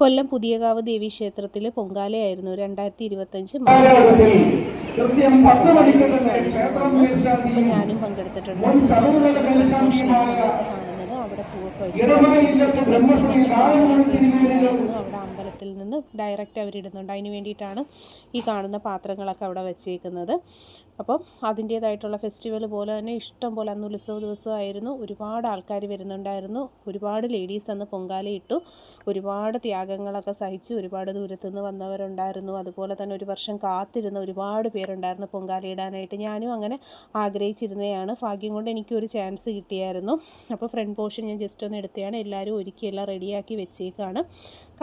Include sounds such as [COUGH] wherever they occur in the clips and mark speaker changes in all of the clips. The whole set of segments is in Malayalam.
Speaker 1: കൊല്ലം പുതിയകാവ് ദേവി ക്ഷേത്രത്തിൽ പൊങ്കാലയായിരുന്നു രണ്ടായിരത്തി ഇരുപത്തഞ്ച് ഞാനും പങ്കെടുത്തിട്ടുണ്ട്. കാണുന്നത് അവിടെ പൂവൊക്കെ അവിടെ അമ്പലത്തിൽ നിന്ന് ഡയറക്റ്റ് അവരിടുന്നുണ്ട് അതിന് വേണ്ടിയിട്ടാണ് ഈ കാണുന്ന പാത്രങ്ങളൊക്കെ അവിടെ വെച്ചേക്കുന്നത്. അപ്പം അതിന്റേതായിട്ടുള്ള ഫെസ്റ്റിവൽ പോലെ തന്നെ ഇഷ്ടം പോലെ അന്ന് ഉത്സവ ദിവസമായിരുന്നു. ഒരുപാട് ആൾക്കാർ വരുന്നുണ്ടായിരുന്നു. ഒരുപാട് ലേഡീസ് അന്ന് പൊങ്കാലയിട്ടു ഒരുപാട് ത്യാഗങ്ങളൊക്കെ സഹിച്ച് ഒരുപാട് ദൂരത്തുനിന്ന് വന്നവരുണ്ടായിരുന്നു. അതുപോലെ തന്നെ ഒരു വർഷം കാത്തിരുന്ന ഒരുപാട് പേരുണ്ടായിരുന്നു പൊങ്കാലയിടാനായിട്ട് ഞാനും അങ്ങനെ ആഗ്രഹിച്ചിരുന്നതാണ്. ഭാഗ്യം കൊണ്ട് എനിക്കൊരു ചാൻസ് കിട്ടിയായിരുന്നു. അപ്പോൾ ഫ്രണ്ട് പോർഷൻ ഞാൻ ജസ്റ്റ് ഒന്ന് എടുത്തതാണ്. എല്ലാവരും ഒരുക്കിയെല്ലാം റെഡിയാക്കി വെച്ചേക്കാണ്.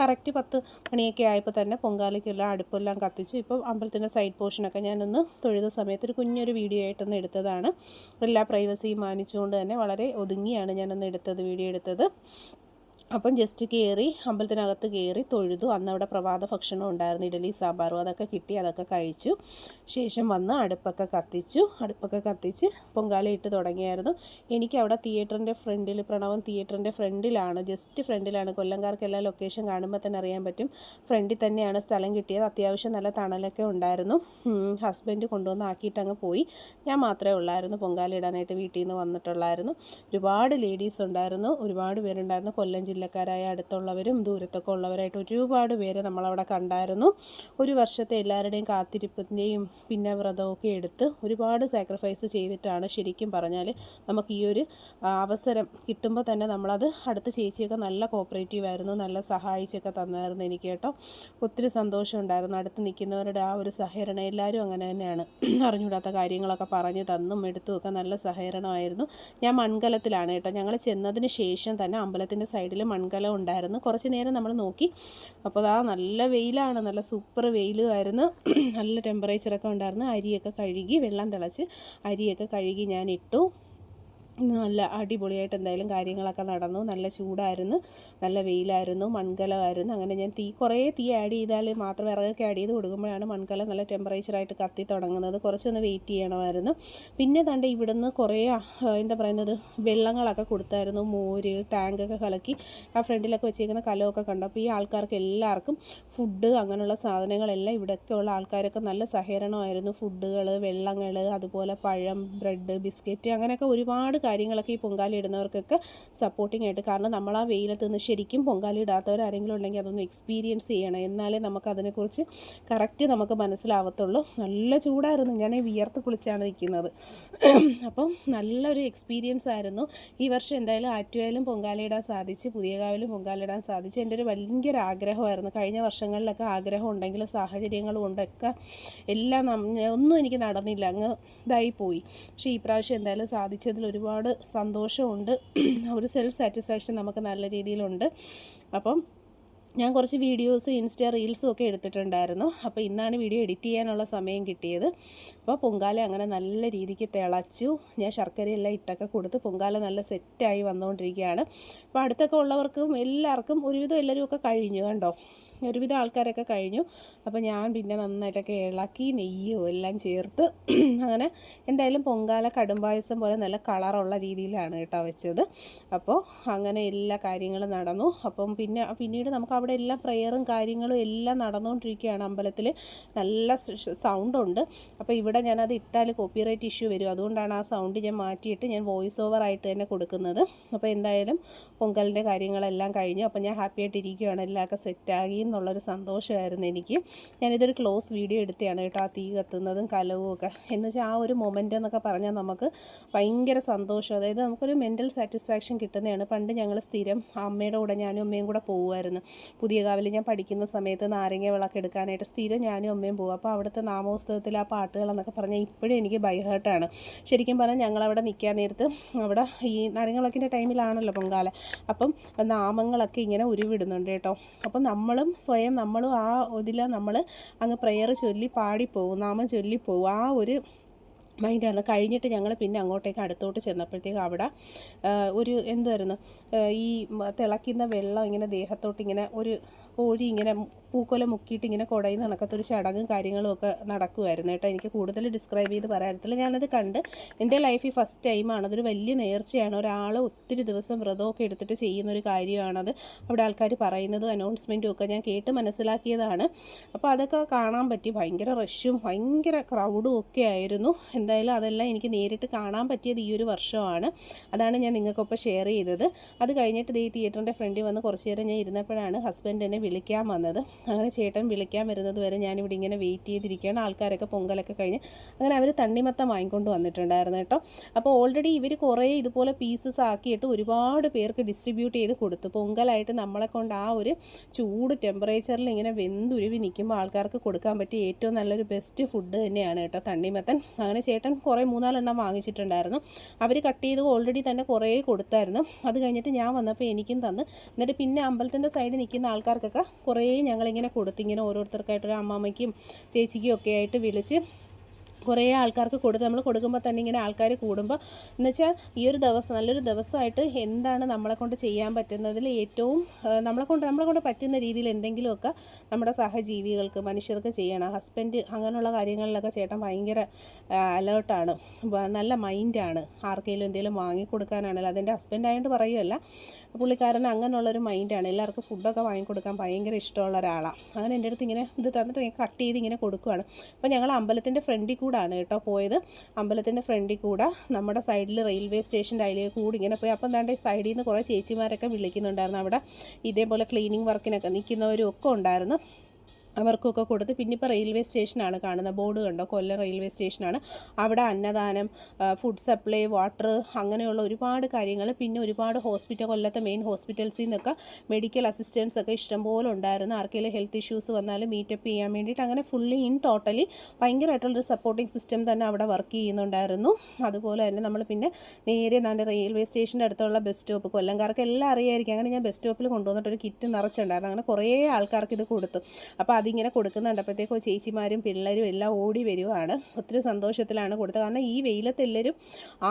Speaker 1: കറക്റ്റ് പത്ത് മണിയൊക്കെ ആയപ്പോൾ തന്നെ പൊങ്കാലയ്ക്കെല്ലാം അടുപ്പെല്ലാം കത്തിച്ചു. ഇപ്പോൾ അമ്പലത്തിന്റെ സൈഡ് പോർഷനൊക്കെ ഞാനൊന്ന് തൊഴുത സമയത്ത് ഒരു കുഞ്ഞൊരു വീഡിയോ ആയിട്ടൊന്ന് എടുത്തതാണ്. എല്ലാ പ്രൈവസിയും മാനിച്ചുകൊണ്ട് തന്നെ വളരെ ഒതുങ്ങിയാണ് ഞാനൊന്ന് എടുത്തത് വീഡിയോ എടുത്തത്. അപ്പം ജസ്റ്റ് കയറി അമ്പലത്തിനകത്ത് കയറി തൊഴുതു. അന്ന് അവിടെ പ്രഭാത ഭക്ഷണം ഉണ്ടായിരുന്നു ഇഡലി സാമ്പാറും അതൊക്കെ കിട്ടി അതൊക്കെ കഴിച്ചു. ശേഷം വന്ന് അടുപ്പൊക്കെ കത്തിച്ചു. അടുപ്പൊക്കെ കത്തിച്ച് പൊങ്കാലയിട്ട് തുടങ്ങിയായിരുന്നു. എനിക്ക് അവിടെ തിയേറ്ററിന്റെ ഫ്രണ്ടിൽ പ്രണവം തിയേറ്ററിന്റെ ഫ്രണ്ടിലാണ്. ജസ്റ്റ് ഫ്രണ്ടിലാണ്. കൊല്ലംകാർക്കെല്ലാം ലൊക്കേഷൻ കാണുമ്പോൾ തന്നെ അറിയാൻ പറ്റും. ഫ്രണ്ടിൽ തന്നെയാണ് സ്ഥലം കിട്ടിയത്. അത്യാവശ്യം നല്ല തണലൊക്കെ ഉണ്ടായിരുന്നു. ഹസ്ബൻഡ് കൊണ്ടുവന്ന് ആക്കിയിട്ട് അങ്ങ് പോയി. ഞാൻ മാത്രമേ ഉള്ളായിരുന്നു. പൊങ്കാല ഇടാനായിട്ട് വീട്ടിൽ നിന്ന് വന്നിട്ടുള്ളായിരുന്നു. ഒരുപാട് ലേഡീസ് ഉണ്ടായിരുന്നു. ഒരുപാട് പേരുണ്ടായിരുന്നു. കൊല്ലം ജില്ലക്കാരായ അടുത്തുള്ളവരും ദൂരത്തൊക്കെ ഉള്ളവരായിട്ട് ഒരുപാട് പേര് നമ്മളവിടെ കണ്ടായിരുന്നു. ഒരു വർഷത്തെ എല്ലാവരുടെയും കാത്തിരിപ്പിന്റെയും പിന്നെ വ്രതമൊക്കെ എടുത്ത് ഒരുപാട് സാക്രിഫൈസ് ചെയ്തിട്ടാണ് ശരിക്കും പറഞ്ഞാൽ നമുക്ക് ഈ ഒരു അവസരം കിട്ടുമ്പോൾ തന്നെ നമ്മളത് അടുത്ത ചേച്ചിയൊക്കെ നല്ല കോപ്പറേറ്റീവ് ആയിരുന്നു നല്ല സഹായിച്ചൊക്കെ തന്നായിരുന്നു എനിക്ക് കേട്ടോ. ഒത്തിരി സന്തോഷമുണ്ടായിരുന്നു അടുത്ത് നിൽക്കുന്നവരുടെ ആ ഒരു സഹകരണം എല്ലാവരും അങ്ങനെ തന്നെയാണ്. അറിഞ്ഞുകൂടാത്ത കാര്യങ്ങളൊക്കെ പറഞ്ഞു തന്നും എടുത്തും ഒക്കെ നല്ല സഹകരണമായിരുന്നു. ഞാൻ മൺകലത്തിലാണ് കേട്ടോ. ഞങ്ങൾ ചെന്നതിന് ശേഷം തന്നെ അമ്പലത്തിന്റെ സൈഡിൽ മൺകലം ഉണ്ടായിരുന്നു. കുറച്ച് നേരം നമ്മൾ നോക്കി. അപ്പോൾ അതാ നല്ല വെയിലാണ്. നല്ല സൂപ്പർ വെയിലുമായിരുന്നു. [CLEARS THROAT] നല്ല ടെമ്പറേച്ചറൊക്കെ ഉണ്ടായിരുന്നു. അരിയൊക്കെ കഴുകി വെള്ളം തിളച്ച് അരിയൊക്കെ കഴുകി ഞാൻ ഇട്ടു. നല്ല അടിപൊളിയായിട്ട് എന്തായാലും കാര്യങ്ങളൊക്കെ നടന്നു. നല്ല ചൂടായിരുന്നു നല്ല വെയിലായിരുന്നു മൺകലമായിരുന്നു. അങ്ങനെ ഞാൻ തീ കുറേ തീ ആഡ് ചെയ്താൽ മാത്രം വിറകൊക്കെ ആഡ് ചെയ്ത് കൊടുക്കുമ്പോഴാണ് മൺകലം നല്ല ടെമ്പറേച്ചറായിട്ട് കത്തി തുടങ്ങുന്നത്. കുറച്ചൊന്ന് വെയിറ്റ് ചെയ്യണമായിരുന്നു. പിന്നെ തണ്ട് ഇവിടുന്ന് കുറേ എന്താ പറയുന്നത് വെള്ളങ്ങളൊക്കെ കൊടുത്തായിരുന്നു. മോര് ടാങ്കൊക്കെ കലക്കി ആ ഫ്രണ്ടിലൊക്കെ വെച്ചേക്കുന്ന കലമൊക്കെ കണ്ടപ്പോൾ ഈ ആൾക്കാർക്ക് എല്ലാവർക്കും ഫുഡ് അങ്ങനെയുള്ള സാധനങ്ങളെല്ലാം ഇവിടെയൊക്കെ ഉള്ള ആൾക്കാരൊക്കെ നല്ല സഹകരണമായിരുന്നു. ഫുഡുകൾ വെള്ളങ്ങൾ അതുപോലെ പഴം ബ്രെഡ് ബിസ്ക്കറ്റ് അങ്ങനെയൊക്കെ ഒരുപാട് കാര്യങ്ങളൊക്കെ ഈ പൊങ്കാല ഇടുന്നവർക്കൊക്കെ സപ്പോർട്ടിംഗ് ആയിട്ട്. കാരണം നമ്മൾ ആ വെയിലത്ത് നിന്ന് ശരിക്കും പൊങ്കാല ഇടാത്തവർ ആരെങ്കിലും ഉണ്ടെങ്കിൽ അതൊന്ന് എക്സ്പീരിയൻസ് ചെയ്യണം. എന്നാലേ നമുക്ക് അതിനെക്കുറിച്ച് കറക്റ്റ് നമുക്ക് മനസ്സിലാവത്തുള്ളൂ. നല്ല ചൂടായിരുന്നു. ഞാൻ ഈ വിയർത്ത് കുളിച്ചാണ് നിൽക്കുന്നത്. അപ്പം നല്ലൊരു എക്സ്പീരിയൻസ് ആയിരുന്നു. ഈ വർഷം എന്തായാലും ആറ്റുകായാലും പൊങ്കാലയിടാൻ സാധിച്ച് പുതിയകാവിലും പൊങ്കാലയിടാൻ സാധിച്ച് എന്റെ ഒരു ഭയങ്കര ആഗ്രഹമായിരുന്നു. കഴിഞ്ഞ വർഷങ്ങളിലൊക്കെ ആഗ്രഹം ഉണ്ടെങ്കിലും സാഹചര്യങ്ങളും കൊണ്ടൊക്കെ എല്ലാം ഒന്നും എനിക്ക് നടന്നില്ല. അങ്ങ് ഇതായി പോയി. പക്ഷേ ഈ പ്രാവശ്യം എന്തായാലും സാധിച്ചതിൽ ഒരുപാട് സന്തോഷമുണ്ട്. ഒരു സെൽഫ് സാറ്റിസ്ഫാക്ഷൻ നമുക്ക് നല്ല രീതിയിലുണ്ട്. അപ്പം ഞാൻ കുറച്ച് വീഡിയോസും ഇൻസ്റ്റാ റീൽസും ഒക്കെ എടുത്തിട്ടുണ്ടായിരുന്നു. അപ്പോൾ ഇന്നാണ് വീഡിയോ എഡിറ്റ് ചെയ്യാനുള്ള സമയം കിട്ടിയത്. അപ്പോൾ പൊങ്കാല അങ്ങനെ നല്ല രീതിക്ക് തിളച്ചു. ഞാൻ ശർക്കരയെല്ലാം ഇട്ടൊക്കെ കൊടുത്ത് പൊങ്കാല നല്ല സെറ്റായി വന്നുകൊണ്ടിരിക്കുകയാണ്. അപ്പോൾ അടുത്തൊക്കെ ഉള്ളവർക്കും എല്ലാവർക്കും ഒരുവിധം എല്ലാവരും ഒക്കെ കഴിഞ്ഞു കണ്ടോ? ഒരുവിധം ആൾക്കാരൊക്കെ കഴിഞ്ഞു. അപ്പോൾ ഞാൻ പിന്നെ നന്നായിട്ടൊക്കെ ഇളക്കി നെയ്യോ എല്ലാം ചേർത്ത് [CLEARS THROAT] അങ്ങനെ എന്തായാലും പൊങ്കാല കടുംപായസം പോലെ നല്ല കളറുള്ള രീതിയിലാണ് കേട്ടോ വെച്ചത്. അപ്പോൾ അങ്ങനെ എല്ലാ കാര്യങ്ങളും നടന്നു. അപ്പം പിന്നെ പിന്നീട് നമുക്ക് അവിടെ എല്ലാം പ്രെയറും കാര്യങ്ങളും എല്ലാം നടന്നുകൊണ്ടിരിക്കുകയാണ് അമ്പലത്തിൽ നല്ല സൗണ്ടുണ്ട്. അപ്പോൾ ഇവിടെ ഞാനത് ഇട്ടാൽ കോപ്പിറൈറ്റ് ഇഷ്യൂ വരും. അതുകൊണ്ടാണ് ആ സൗണ്ട് ഞാൻ മാറ്റിയിട്ട് ഞാൻ വോയിസ് ഓവർ ആയിട്ട് തന്നെ കൊടുക്കുന്നത്. അപ്പോൾ എന്തായാലും പൊങ്കലിന്റെ കാര്യങ്ങളെല്ലാം കഴിഞ്ഞു. അപ്പോൾ ഞാൻ ഹാപ്പി ആയിട്ടിരിക്കുകയാണ് എല്ലാമൊക്കെ സെറ്റാകി എന്നുള്ളൊരു സന്തോഷമായിരുന്നു എനിക്ക്. ഞാനിതൊരു ക്ലോസ് വീഡിയോ എടുത്തതാണ് കേട്ടോ ആ തീ കത്തുന്നതും കലവും ഒക്കെ എന്ന് വെച്ചാൽ ആ ഒരു മൊമെന്റ് എന്നൊക്കെ പറഞ്ഞാൽ നമുക്ക് ഭയങ്കര സന്തോഷം. അതായത് നമുക്കൊരു മെന്റൽ സാറ്റിസ്ഫാക്ഷൻ കിട്ടുന്നതാണ്. പണ്ട് ഞങ്ങൾ സ്ഥിരം അമ്മയുടെ കൂടെ ഞാനും അമ്മയും കൂടെ പോകുമായിരുന്നു പുതിയ കാവിൽ ഞാൻ പഠിക്കുന്ന സമയത്ത് നാരങ്ങ വിളക്ക് എടുക്കാനായിട്ട് സ്ഥിരം ഞാനും അമ്മയും പോകും അപ്പോൾ അവിടുത്തെ നാമോത്സവത്തിൽ ആ പാട്ടുകളെന്നൊക്കെ പറഞ്ഞാൽ ഇപ്പോഴും എനിക്ക് ബൈഹേർട്ടാണ് ശരിക്കും പറഞ്ഞാൽ ഞങ്ങളവിടെ നിൽക്കാൻ നേരത്ത് അവിടെ ഈ നാരങ്ങ വിളക്കിന്റെ ടൈമിലാണല്ലോ പൊങ്കാല. അപ്പം നാമങ്ങളൊക്കെ ഇങ്ങനെ ഉരുവിടുന്നുണ്ട് കേട്ടോ. അപ്പം നമ്മളും സ്വയം നമ്മളും ആ ഇതിൽ നമ്മൾ അങ്ങ് പ്രെയർ ചൊല്ലി പാടിപ്പോവും നാമം ചൊല്ലിപ്പോവും. ആ ഒരു മൈൻഡാണ് കഴിഞ്ഞിട്ട് ഞങ്ങൾ പിന്നെ അങ്ങോട്ടേക്ക് അടുത്തോട്ട് ചെന്നപ്പോഴത്തേക്ക് അവിടെ ഒരു എന്തുമായിരുന്നു ഈ തിളയ്ക്കുന്ന വെള്ളം ഇങ്ങനെ ദേഹത്തോട്ട് ഇങ്ങനെ ഒരു കോഴി ഇങ്ങനെ പൂക്കൊല മുക്കിയിട്ട് ഇങ്ങനെ കുടയിൽ നടക്കത്തൊരു ചടങ്ങും കാര്യങ്ങളും ഒക്കെ നടക്കുമായിരുന്നു കേട്ടോ. എനിക്ക് കൂടുതൽ ഡിസ്ക്രൈബ് ചെയ്ത് പറയാറില്ല ഞാനത് കണ്ട് എന്റെ ലൈഫിൽ ഫസ്റ്റ് ടൈമാണ് അതൊരു വലിയ നേർച്ചയാണ്. ഒരാൾ ഒത്തിരി ദിവസം വ്രതമൊക്കെ എടുത്തിട്ട് ചെയ്യുന്ന ഒരു കാര്യമാണത്. അവിടെ ആൾക്കാർ പറയുന്നതും അനൗൺസ്മെന്റും ഒക്കെ ഞാൻ കേട്ട് മനസ്സിലാക്കിയതാണ്. അപ്പോൾ അതൊക്കെ കാണാൻ പറ്റി. ഭയങ്കര റഷും ഭയങ്കര ക്രൗഡും ഒക്കെ ആയിരുന്നു. എന്തായാലും അതെല്ലാം എനിക്ക് നേരിട്ട് കാണാൻ പറ്റിയത് ഈ ഒരു വർഷമാണ്. അതാണ് ഞാൻ നിങ്ങൾക്കൊപ്പം ഷെയർ ചെയ്തത്. അത് കഴിഞ്ഞിട്ട് ഈ തിയേറ്ററിന്റെ ഫ്രണ്ടിൽ വന്ന് കുറച്ച് നേരം ഞാൻ ഇരുന്നപ്പോഴാണ് ഹസ്ബൻഡ് എന്നെ വിളിക്കാൻ വന്നത്. അങ്ങനെ ചേട്ടൻ വിളിക്കാൻ വരുന്നത് വരെ ഞാനിവിടെ ഇങ്ങനെ വെയിറ്റ് ചെയ്തിരിക്കുകയാണ്. ആൾക്കാരൊക്കെ പൊങ്കലൊക്കെ കഴിഞ്ഞ് അങ്ങനെ അവർ തണ്ണിമത്തം വാങ്ങിക്കൊണ്ട് വന്നിട്ടുണ്ടായിരുന്നു കേട്ടോ. അപ്പോൾ ഓൾറെഡി ഇവർ കുറേ ഇതുപോലെ പീസസ് ആക്കിയിട്ട് ഒരുപാട് പേർക്ക് ഡിസ്ട്രിബ്യൂട്ട് ചെയ്ത് കൊടുത്തു. പൊങ്കലായിട്ട് നമ്മളെ കൊണ്ട് ആ ഒരു ചൂട് ടെമ്പറേച്ചറിൽ ഇങ്ങനെ വെന്തുരുവി നിൽക്കുമ്പോൾ ആൾക്കാർക്ക് കൊടുക്കാൻ പറ്റിയ ഏറ്റവും നല്ലൊരു ബെസ്റ്റ് ഫുഡ് തന്നെയാണ് കേട്ടോ തണ്ണിമത്തൻ. അങ്ങനെ ചേട്ടൻ കുറേ മൂന്നാലെണ്ണം വാങ്ങിച്ചിട്ടുണ്ടായിരുന്നു. അവർ കട്ട് ചെയ്ത് ഓൾറെഡി തന്നെ കുറേ കൊടുത്തായിരുന്നു. അത് കഴിഞ്ഞിട്ട് ഞാൻ വന്നപ്പോൾ എനിക്കും തന്ന്. എന്നിട്ട് പിന്നെ അമ്പലത്തിന്റെ സൈഡിൽ നിൽക്കുന്ന ആൾക്കാർക്കൊക്കെ കുറേ ഞങ്ങളിങ്ങനെ കൊടുത്തിങ്ങനെ ഓരോരുത്തർക്കായിട്ടൊരു അമ്മാമ്മയ്ക്കും ചേച്ചിക്കും ഒക്കെ ആയിട്ട് വിളിച്ച് കുറേ ആൾക്കാർക്ക് കൊടുത്ത് നമ്മൾ കൊടുക്കുമ്പോൾ തന്നെ ഇങ്ങനെ ആൾക്കാർ കൂടുമ്പോൾ എന്നുവെച്ചാൽ ഈ ഒരു ദിവസം നല്ലൊരു ദിവസമായിട്ട് എന്താണ് നമ്മളെ കൊണ്ട് ചെയ്യാൻ പറ്റുന്നതിൽ ഏറ്റവും നമ്മളെ കൊണ്ട് നമ്മളെ കൊണ്ട് പറ്റുന്ന രീതിയിൽ എന്തെങ്കിലുമൊക്കെ നമ്മുടെ സഹജീവികൾക്ക് മനുഷ്യർക്ക് ചെയ്യണം. ഹസ്ബൻഡ് അങ്ങനെയുള്ള കാര്യങ്ങളിലൊക്കെ ചേട്ടൻ ഭയങ്കര അലേർട്ടാണ് നല്ല മൈൻഡാണ് ആർക്കെങ്കിലും എന്തെങ്കിലും വാങ്ങിക്കൊടുക്കാനാണെങ്കിലും അതെന്റെ ഹസ്ബൻഡ് ആയതുകൊണ്ട് പറയുമല്ല പുള്ളിക്കാരൻ അങ്ങനെയുള്ളൊരു മൈൻഡാണ് എല്ലാവർക്കും ഫുഡൊക്കെ വാങ്ങിക്കൊടുക്കാൻ ഭയങ്കര ഇഷ്ടമുള്ള ഒരാളാണ് അങ്ങനെ എന്റെ അടുത്ത് ഇങ്ങനെ ഇത് തന്നിട്ട് കട്ട് ചെയ്ത് ഇങ്ങനെ കൊടുക്കുകയാണ് അപ്പോൾ ഞങ്ങൾ അമ്പലത്തിന്റെ ഫ്രണ്ടിൽ കൂടാണ് കേട്ടോ പോയത്. അമ്പലത്തിന്റെ ഫ്രണ്ടിൽ കൂടെ നമ്മുടെ സൈഡിൽ റെയിൽവേ സ്റ്റേഷന്റെ അതിലേക്ക് കൂടി ഇങ്ങനെ പോയി. അപ്പം എന്താണ്ട് സൈഡിൽ നിന്ന് കുറേ ചേച്ചിമാരൊക്കെ വിളിക്കുന്നുണ്ടായിരുന്നു. അവിടെ ഇതേപോലെ ക്ലീനിങ് വർക്കിനൊക്കെ നിൽക്കുന്നവരും ഒക്കെ ഉണ്ടായിരുന്നു. അവർക്കൊക്കെ കൊടുത്ത് പിന്നെ ഇപ്പോൾ റെയിൽവേ സ്റ്റേഷനാണ് കാണുന്നത്. ബോർഡ് കണ്ടോ? കൊല്ലം റെയിൽവേ സ്റ്റേഷനാണ് അവിടെ അന്നദാനം ഫുഡ് സപ്ലൈ വാട്ടർ അങ്ങനെയുള്ള ഒരുപാട് കാര്യങ്ങൾ പിന്നെ ഒരുപാട് ഹോസ്പിറ്റൽ കൊല്ലത്തെ മെയിൻ ഹോസ്പിറ്റൽസിൽ നിന്നൊക്കെ മെഡിക്കൽ അസിസ്റ്റൻസ് ഒക്കെ ഇഷ്ടംപോലെ ഉണ്ടായിരുന്നു. ആർക്കെങ്കിലും ഹെൽത്ത് ഇഷ്യൂസ് വന്നാലും മീറ്റപ്പ് ചെയ്യാൻ വേണ്ടിയിട്ട് അങ്ങനെ ഫുള്ളി ഇൻ ടോട്ടലി ഭയങ്കരമായിട്ടുള്ളൊരു സപ്പോർട്ടിംഗ് സിസ്റ്റം തന്നെ അവിടെ വർക്ക് ചെയ്യുന്നുണ്ടായിരുന്നു. അതുപോലെ തന്നെ നമ്മൾ പിന്നെ നേരെ നല്ല റെയിൽവേ സ്റ്റേഷന്റെ അടുത്തുള്ള ബസ് സ്റ്റോപ്പ് കൊല്ലംകാർക്ക് എല്ലാം അറിയായിരിക്കും. അങ്ങനെ ഞാൻ ബസ് സ്റ്റോപ്പിൽ കൊണ്ടുവന്നിട്ടൊരു കിറ്റ് നിറച്ചിട്ടുണ്ടായിരുന്നു അങ്ങനെ കുറേ ആൾക്കാർക്ക് ഇത് കൊടുത്തു. അപ്പോൾ അതിങ്ങനെ കൊടുക്കുന്നുണ്ടപ്പോഴത്തേക്കും ചേച്ചിമാരും പിള്ളേരും എല്ലാം ഓടി വരുവാണ്. ഒത്തിരി സന്തോഷത്തിലാണ് കൊടുത്തത്. കാരണം ഈ വെയിലത്ത് എല്ലാവരും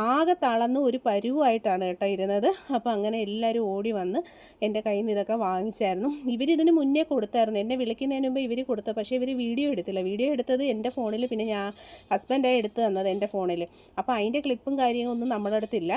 Speaker 1: ആകെ തളന്ന് ഒരു പരുവായിട്ടാണ് കേട്ടോ ഇരുന്നത്. അപ്പോൾ അങ്ങനെ എല്ലാവരും ഓടി വന്ന് എന്റെ കയ്യിൽ നിന്ന് ഇതൊക്കെ വാങ്ങിച്ചായിരുന്നു. ഇവരിതിന് മുന്നേ കൊടുത്തായിരുന്നു. എന്നെ വിളിക്കുന്നതിന് മുമ്പ് ഇവർ കൊടുത്തു. പക്ഷേ ഇവർ വീഡിയോ എടുത്തില്ല. വീഡിയോ എടുത്തത് എന്റെ ഫോണിൽ പിന്നെ ഞാൻ ഹസ്ബൻഡായി എടുത്തു തന്നത് എന്റെ ഫോണിൽ. അപ്പോൾ അതിന്റെ ക്ലിപ്പും കാര്യങ്ങളൊന്നും നമ്മുടെ അടുത്തില്ല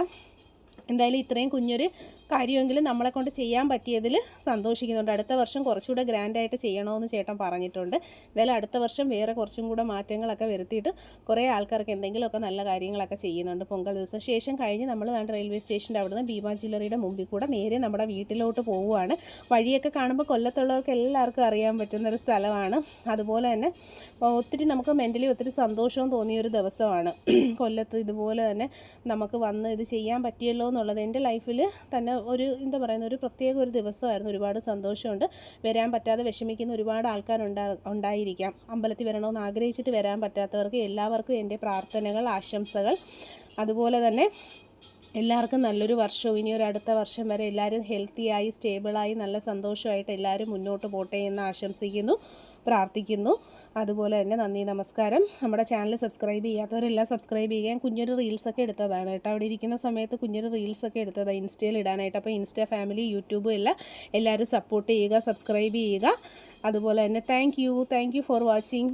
Speaker 1: എന്തായാലും ഇത്രയും കുഞ്ഞൊരു കാര്യമെങ്കിലും നമ്മളെ കൊണ്ട് ചെയ്യാൻ പറ്റിയതിൽ സന്തോഷിക്കുന്നുണ്ട്. അടുത്ത വർഷം കുറച്ചുകൂടെ ഗ്രാൻഡായിട്ട് ചെയ്യണമെന്ന് ചേട്ടൻ പറഞ്ഞിട്ടുണ്ട്. എന്തായാലും അടുത്ത വർഷം വേറെ കുറച്ചും കൂടെ മാറ്റങ്ങളൊക്കെ വരുത്തിയിട്ട് കുറേ ആൾക്കാർക്ക് എന്തെങ്കിലുമൊക്കെ നല്ല കാര്യങ്ങളൊക്കെ ചെയ്യുന്നുണ്ട് പൊങ്കൽ ദിവസം. ശേഷം കഴിഞ്ഞ് നമ്മൾ നാണ്ട് റെയിൽവേ സ്റ്റേഷന്റെ അവിടുന്ന് ഭീമാ ജ്വല്ലറിയുടെ മുമ്പിൽ കൂടെ നേരെ നമ്മുടെ വീട്ടിലോട്ട് പോവുകയാണ്. വഴിയൊക്കെ കാണുമ്പോൾ കൊല്ലത്തുള്ളവർക്ക് എല്ലാവർക്കും അറിയാൻ പറ്റുന്ന ഒരു സ്ഥലമാണ്. അതുപോലെ തന്നെ ഒത്തിരി നമുക്ക് മെന്റലി ഒത്തിരി സന്തോഷവും തോന്നിയൊരു ദിവസമാണ്. കൊല്ലത്ത് ഇതുപോലെ തന്നെ നമുക്ക് വന്ന് ഇത് ചെയ്യാൻ പറ്റിയല്ലോ എന്നുള്ളത് എന്റെ ലൈഫിൽ തന്നെ ഒരു എന്താ പറയുന്ന ഒരു പ്രത്യേക ഒരു ദിവസമായിരുന്നു. ഒരുപാട് സന്തോഷമുണ്ട്. വരാൻ പറ്റാതെ വിഷമിക്കുന്ന ഒരുപാട് ആൾക്കാരുണ്ടാ ഉണ്ടായിരിക്കാം. അമ്പലത്തിൽ വരണമെന്ന് ആഗ്രഹിച്ചിട്ട് വരാൻ പറ്റാത്തവർക്ക് എല്ലാവർക്കും എന്റെ പ്രാർത്ഥനകൾ ആശംസകൾ. അതുപോലെ തന്നെ എല്ലാവർക്കും നല്ലൊരു വർഷവും. ഇനി ഒരു അടുത്ത വർഷം വരെ എല്ലാവരും ഹെൽത്തിയായി സ്റ്റേബിളായി നല്ല സന്തോഷമായിട്ട് എല്ലാവരും മുന്നോട്ട് പോട്ടെ എന്ന് ആശംസിക്കുന്നു പ്രാർത്ഥിക്കുന്നു. അതുപോലെ തന്നെ നന്ദി നമസ്കാരം. നമ്മുടെ ചാനൽ സബ്സ്ക്രൈബ് ചെയ്യാത്തവരെല്ലാം സബ്സ്ക്രൈബ് ചെയ്യാൻ കുഞ്ഞൊരു റീൽസൊക്കെ എടുത്തതാണ് കേട്ടോ. അവിടെ ഇരിക്കുന്ന സമയത്ത് കുഞ്ഞൊരു റീൽസൊക്കെ എടുത്തതാണ് ഇൻസ്റ്റയിൽ ഇടാനായിട്ട്. അപ്പോൾ ഇൻസ്റ്റ ഫാമിലി യൂട്യൂബും എല്ലാം എല്ലാവരും സപ്പോർട്ട് ചെയ്യുക സബ്സ്ക്രൈബ് ചെയ്യുക. അതുപോലെ തന്നെ താങ്ക് യു ഫോർ വാച്ചിങ്